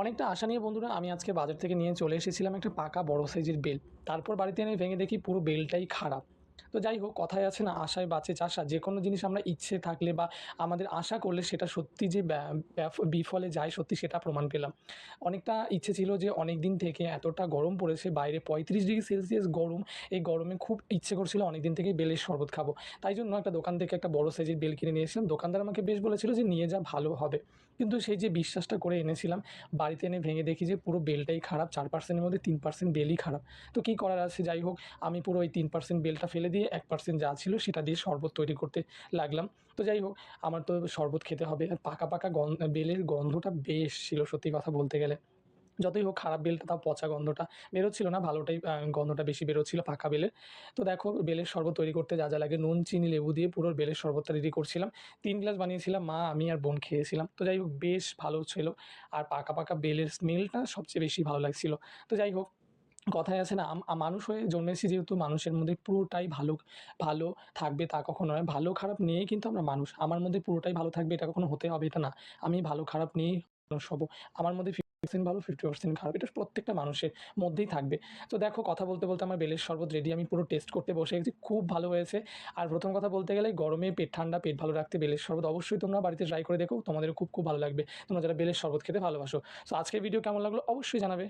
অনেকটা আশা নিয়ে বন্ধুরা আমি আজকে বাজার থেকে নিয়ে চলে এসেছিলাম একটা পাকা বড় সাইজের বেল। তারপর বাড়িতে এনে ভেঙে দেখি পুরো বেলটাই খারাপ। তো যাই হোক, কথায় আছে না, আশায় বাঁচে চাষা। যে কোনো জিনিস আমরা ইচ্ছে থাকলে বা আমাদের আশা করলে সেটা সত্যি যে বিফলে যায়, সত্যি সেটা প্রমাণ পেলাম। অনেকটা ইচ্ছে ছিল যে অনেক দিন থেকে এতটা গরম পড়েছে, বাইরে পঁয়ত্রিশ ডিগ্রি সেলসিয়াস গরম। এই গরমে খুব ইচ্ছে করছিল অনেক দিন থেকেই বেলের শরবত খাব। তাই জন্য একটা দোকান থেকে একটা বড় সাইজের বেল কিনে নিয়েছিলাম দোকানদার আমাকে বেশ বলেছিল যে, নিয়ে যা, ভালো হবে। কিন্তু সেই যে বিশ্বাসটা করে এনেছিলাম, বাড়িতে এনে ভেঙে দেখি যে পুরো বেলটাই খারাপ, চার পার্সেন্টের মধ্যে তিন পার্সেন্ট বেলই খারাপ। তো কী করার আছে? যাই হোক, আমি পুরো ওই তিন পার্সেন্ট বেলটা ফেলে দিয়ে এক পার্সেন্ট যা ছিল সেটা দিয়ে শরবত তৈরি করতে লাগলাম। তো যাই হোক, আমার তো শরবত খেতে হবে। আর পাকা পাকা গন্ধ, বেলের গন্ধটা বেশ ছিল সত্যি কথা বলতে গেলে। যতই হোক খারাপ বেলটা তাও পচা গন্ধটা বেরোচ্ছিল না, ভালোটাই গন্ধটা বেশি বেরোচ্ছিল পাকা বেলের তো দেখো বেলের শরবত তৈরি করতে যা যা লাগে, নুন, চিনি, লেবু দিয়ে পুরো বেলের শরবতটা রেডি করছিলাম। তিন গ্লাস বানিয়েছিলাম, মা, আমি আর বোন খেয়েছিলাম। তো যাই হোক, বেশ ভালো ছিল। আর পাকা পাকা বেলের স্মেলটা সবচেয়ে বেশি ভালো লাগছিল। তো যাই হোক, কথায় আছে না মানুষ হয়ে জন্মেছি যেহেতু মানুষের মধ্যে পুরোটাই ভালো ভালো থাকবে তা কখনো নয়। ভালো খারাপ নিয়েই কিন্তু আমরা মানুষ। আমার মধ্যে পুরোটাই ভালো থাকবে এটা কখনো হতে হবে এটা না। আমি ভালো খারাপ নিয়েই মানুষ হব। আমার মধ্যে পার্সেন্ট ভালো ফিফটি পার্সেন্ট খারাপ, এটা প্রত্যেকটা মানুষের মধ্যেই থাকবে। তো দেখো, কথা বলতে বলতে আমার বেলের শরবত রেডি আমি পুরো টেস্ট করতে বসে গেছি, খুব ভালো হয়েছে। আর প্রথম কথা বলতে গেলে, গরমে পেট ঠান্ডা, পেট ভালো রাখতে বেলের শরবত অবশ্যই তোমরা বাড়িতে ট্রাই করে দেখো তোমাদের খুব খুব ভালো লাগবে। তোমরা যারা বেলের শরবত খেতে ভালোবাসো। তো আজকের ভিডিও কেমন লাগল? অবশ্যই জানাবে।